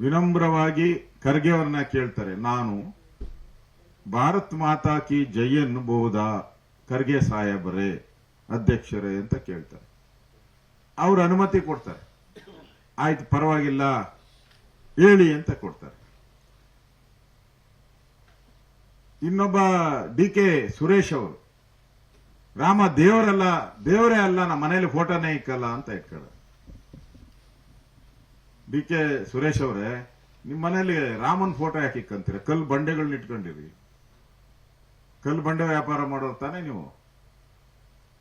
ವಿನಮ್ರವಾಗಿ ಖರ್ಗೆ ಅವರನ್ನ ಕೇಳ್ತಾರೆ, ನಾನು ಭಾರತ್ ಮಾತಾ ಕಿ ಜೈ ಎನ್ನಬಹುದಾ? ಖರ್ಗೆ ಸಾಹೇಬರೇ, ಅಧ್ಯಕ್ಷರೇ, ಅಂತ ಕೇಳ್ತಾರೆ. ಅವ್ರು ಅನುಮತಿ ಕೊಡ್ತಾರೆ. ಆಯ್ತು, ಪರವಾಗಿಲ್ಲ, ಹೇಳಿ, ಅಂತ ಕೊಡ್ತಾರೆ. ಇನ್ನೊಬ್ಬ ಡಿ ಕೆ ಸುರೇಶ್ ಅವರು, ರಾಮ ದೇವರಲ್ಲ, ದೇವರೇ ಅಲ್ಲ, ನಮ್ಮ ಮನೇಲಿ ಫೋಟೋನೇ ಇಕ್ಕಲ್ಲ, ಅಂತ ಇಟ್ಕೊಳ್ಳ ಡಿ ಕೆ ಸುರೇಶ್ ಅವರೇ ನಿಮ್ಮ ಮನೇಲಿ ರಾಮನ್ ಫೋಟೋ ಯಾಕೆ ಇಕ್ಕಂತೀರ ಕಲ್ಲು ಬಂಡೆಗಳನ್ನ ಇಟ್ಕೊಂಡಿರಿ. ಕಲ್ಲು ಬಂಡೆ ವ್ಯಾಪಾರ ಮಾಡೋರು ತಾನೇ ನೀವು.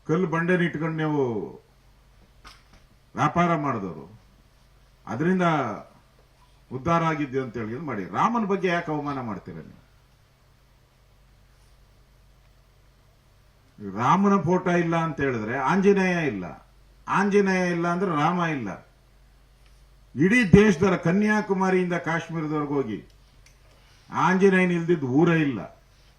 ಕಲ್ಲು ಬಂಡೆನ ಇಟ್ಕೊಂಡು ನೀವು ವ್ಯಾಪಾರ ಮಾಡಿದವರು. ಅದರಿಂದ ಉದ್ಧಾರ ಆಗಿದ್ದೆ ಅಂತ ಹೇಳಿ ಮಾಡಿ. ರಾಮನ್ ಬಗ್ಗೆ ಯಾಕೆ ಅವಮಾನ ಮಾಡ್ತೀರ ನೀವು? ರಾಮನ ಫೋಟೋ ಇಲ್ಲ ಅಂತ ಹೇಳಿದ್ರೆ ಆಂಜನೇಯ ಇಲ್ಲ. ಆಂಜನೇಯ ಇಲ್ಲ ಅಂದ್ರೆ ರಾಮ ಇಲ್ಲ. ಇಡೀ ದೇಶದ ಕನ್ಯಾಕುಮಾರಿಯಿಂದ ಕಾಶ್ಮೀರದವರೆಗೆ ಹೋಗಿ. ಆಂಜನೇಯನ ಇಲ್ದಿದ್ದು ಊರೇ ಇಲ್ಲ.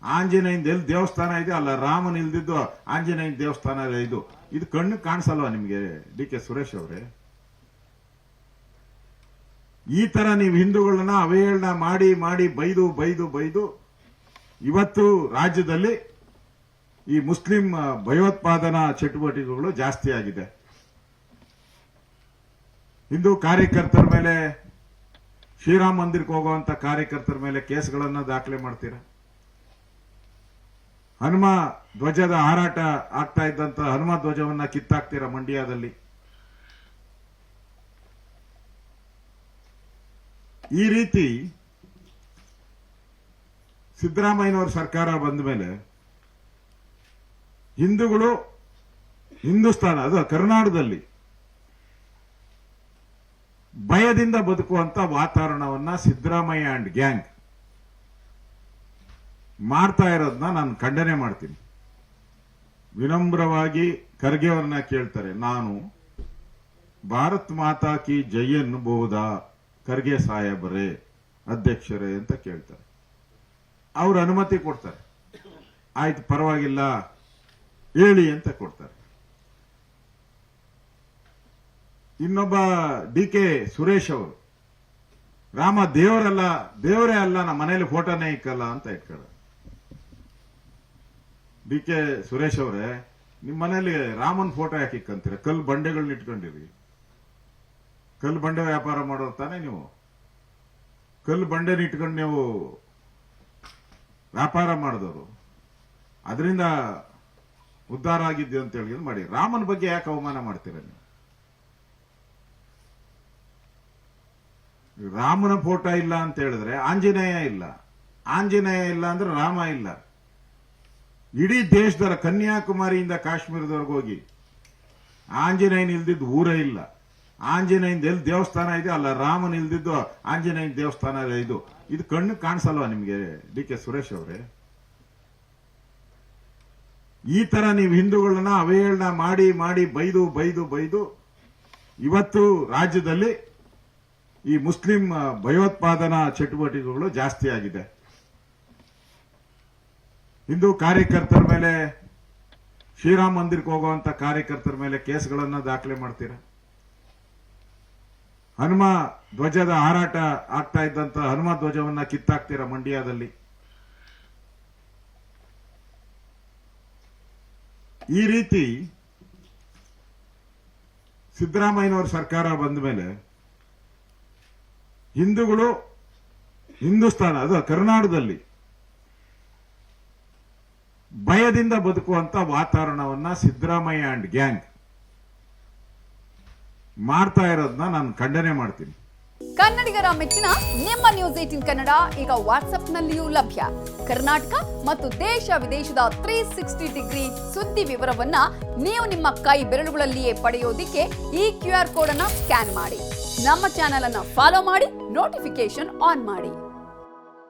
ಆಂಜನೇಯನ ಎಲ್ಲಿ ದೇವಸ್ಥಾನ ಇದೆ, ಅಲ್ಲ ರಾಮನ ಇಲ್ದಿದ್ದು ಆಂಜನೇಯನ ದೇವಸ್ಥಾನ ಇದು. ಇದು ಕಣ್ಣು ಕಾಣಿಸಲ್ವಾ ನಿಮಗೆ ಡಿ ಕೆ ಸುರೇಶ್ ಅವರೇ? ಈ ತರ ನೀವು ಹಿಂದೂಗಳನ್ನ ಅವಹೇಳನ ಮಾಡಿ ಮಾಡಿ, ಬೈದು ಬೈದು ಬೈದು, ಇವತ್ತು ರಾಜ್ಯದಲ್ಲಿ ಈ ಮುಸ್ಲಿಂ ಭಯೋತ್ಪಾದನಾ ಚಟುವಟಿಕೆಗಳು ಜಾಸ್ತಿ ಆಗಿದೆ. ಹಿಂದೂ ಕಾರ್ಯಕರ್ತರ ಮೇಲೆ ಶ್ರೀರಾಮ್ ಮಂದಿರಕ್ಕೆ ಹೋಗುವಂತ ಕಾರ್ಯಕರ್ತರ ಮೇಲೆ ಕೇಸ್ಗಳನ್ನ ದಾಖಲೆ ಮಾಡ್ತೀರಾ? ಹನುಮ ಧ್ವಜದ ಹಾರಾಟ ಆಗ್ತಾ ಇದ್ದಂತ ಹನುಮ ಧ್ವಜವನ್ನ ಕಿತ್ತಾಕ್ತೀರಾ ಮಂಡ್ಯದಲ್ಲಿ? ಈ ರೀತಿ ಸಿದ್ದರಾಮಯ್ಯನವರ ಸರ್ಕಾರ ಬಂದ ಮೇಲೆ ಹಿಂದೂಗಳು ಹಿಂದೂಸ್ತಾನ ಅದು ಕರ್ನಾಟಕದಲ್ಲಿ ಭಯದಿಂದ ಬದುಕುವಂತ ವಾತಾವರಣವನ್ನ ಸಿದ್ದರಾಮಯ್ಯ ಅಂಡ್ ಗ್ಯಾಂಗ್ ಮಾಡ್ತಾ ಇರೋದನ್ನ ನಾನು ಖಂಡನೆ ಮಾಡ್ತೀನಿ. ವಿನಮ್ರವಾಗಿ ಖರ್ಗೆ ಅವ್ರನ್ನ ಕೇಳ್ತಾರೆ, ನಾನು ಭಾರತ್ ಮಾತಾ ಕಿ ಜೈ ಎನ್ನಬಹುದಾ? ಖರ್ಗೆ ಸಾಹೇಬರೇ, ಅಧ್ಯಕ್ಷರೇ, ಅಂತ ಕೇಳ್ತಾರೆ. ಅವ್ರು ಅನುಮತಿ ಕೊಡ್ತಾರೆ. ಆಯ್ತು, ಪರವಾಗಿಲ್ಲ, ಹೇಳಿ, ಅಂತ ಕೊಡ್ತಾರೆ. ಇನ್ನೊಬ್ಬ ಡಿ ಕೆ ಸುರೇಶ್ ಅವರು. ರಾಮ ದೇವರಲ್ಲ, ದೇವರೇ ಅಲ್ಲ, ನಮ್ಮ ಮನೆಯಲ್ಲಿ ಫೋಟೋನೇ ಇಕ್ಕಲ್ಲ ಅಂತ ಇಟ್ಕೊಳ್ಳ ಡಿ ಕೆ ಸುರೇಶ್ ಅವರೇ, ನಿಮ್ಮ ಮನೇಲಿ ರಾಮನ್ ಫೋಟೋ ಯಾಕೆ ಇಕ್ಕಂತೀರ? ಕಲ್ಲು ಬಂಡೆಗಳನ್ನ ಇಟ್ಕೊಂಡಿರಿ. ಕಲ್ಲು ಬಂಡೆ ವ್ಯಾಪಾರ ಮಾಡೋರು ತಾನೇ ನೀವು. ಕಲ್ಲು ಬಂಡೆನ ಇಟ್ಕೊಂಡು ನೀವು ವ್ಯಾಪಾರ ಮಾಡಿದವರು. ಅದರಿಂದ ಉದ್ಧಾರ ಆಗಿದ್ದೆ ಅಂತ ಹೇಳಿ ಮಾಡಿ. ರಾಮನ ಬಗ್ಗೆ ಯಾಕೆ ಅವಮಾನ ಮಾಡ್ತೀರ ನೀವು? ರಾಮನ ಫೋಟೋ ಇಲ್ಲ ಅಂತ ಹೇಳಿದ್ರೆ ಆಂಜನೇಯ ಇಲ್ಲ. ಆಂಜನೇಯ ಇಲ್ಲ ಅಂದ್ರೆ ರಾಮ ಇಲ್ಲ. ಇಡೀ ದೇಶದ ಕನ್ಯಾಕುಮಾರಿಯಿಂದ ಕಾಶ್ಮೀರದವರೆಗೆ ಹೋಗಿ ಆಂಜನೇಯನ ಇಲ್ದಿದ್ದು ಊರೇ ಇಲ್ಲ. ಆಂಜನೇಯನ ಎಲ್ಲಿ ದೇವಸ್ಥಾನ ಇದೆ? ಅಲ್ಲ, ರಾಮನ ಇಲ್ದಿದ್ದು ಆಂಜನೇಯನ ದೇವಸ್ಥಾನ ಇದು. ಇದು ಕಣ್ಣು ಕಾಣಿಸಲ್ವಾ ನಿಮಗೆ ಡಿ ಕೆ ಸುರೇಶ್ ಅವರೇ? ಈ ತರ ನೀವು ಹಿಂದೂಗಳನ್ನ ಅವಹೇಳನ ಮಾಡಿ ಮಾಡಿ, ಬೈದು ಬೈದು ಬೈದು ಇವತ್ತು ರಾಜ್ಯದಲ್ಲಿ ಈ ಮುಸ್ಲಿಂ ಭಯೋತ್ಪಾದನಾ ಚಟುವಟಿಕೆಗಳು ಜಾಸ್ತಿ ಆಗಿದೆ. ಹಿಂದೂ ಕಾರ್ಯಕರ್ತರ ಮೇಲೆ, ಶ್ರೀರಾಮ್ ಮಂದಿರಕ್ಕೆ ಹೋಗುವಂತ ಕಾರ್ಯಕರ್ತರ ಮೇಲೆ ಕೇಸ್ಗಳನ್ನ ದಾಖಲೆ ಮಾಡ್ತೀರಾ? ಹನುಮ ಧ್ವಜದ ಹಾರಾಟ ಆಗ್ತಾ ಇದ್ದಂತ ಹನುಮ ಧ್ವಜವನ್ನ ಕಿತ್ತಾಕ್ತೀರ ಮಂಡ್ಯದಲ್ಲಿ? ಈ ರೀತಿ ಸಿದ್ದರಾಮಯ್ಯನವರ ಸರ್ಕಾರ ಬಂದ ಮೇಲೆ ಹಿಂದೂಗಳು ಹಿಂದೂಸ್ತಾನ, ಅದು ಕರ್ನಾಟಕದಲ್ಲಿ ಭಯದಿಂದ ಬದುಕುವಂತ ವಾತಾವರಣವನ್ನ ಸಿದ್ದರಾಮಯ್ಯ ಅಂಡ್ ಗ್ಯಾಂಗ್ ಮಾಡ್ತಾ ಇರೋದನ್ನ ನಾನು ಖಂಡನೆ ಮಾಡ್ತೀನಿ. ಕನ್ನಡಿಗರ ಮೆಚ್ಚಿನ ನಿಮ್ಮ ನ್ಯೂಸ್ ಏಟಿನ್ ಕನ್ನಡ ಈಗ ವಾಟ್ಸ್ಆಪ್ನಲ್ಲಿಯೂ ಲಭ್ಯ. ಕರ್ನಾಟಕ ಮತ್ತು ದೇಶ ವಿದೇಶದ ತ್ರೀ ಸಿಕ್ಸ್ಟಿ ಡಿಗ್ರಿ ಸುದ್ದಿ ವಿವರವನ್ನ ನೀವು ನಿಮ್ಮ ಕೈ ಬೆರಳುಗಳಲ್ಲಿಯೇ ಪಡೆಯೋದಿಕ್ಕೆ ಈ ಕ್ಯೂ ಆರ್ ಕೋಡ್ ಅನ್ನ ಸ್ಕ್ಯಾನ್ ಮಾಡಿ. ನಮ್ಮ ಚಾನೆಲ್ ಅನ್ನು ಫಾಲೋ ಮಾಡಿ ನೋಟಿಫಿಕೇಶನ್ ಆನ್ ಮಾಡಿ.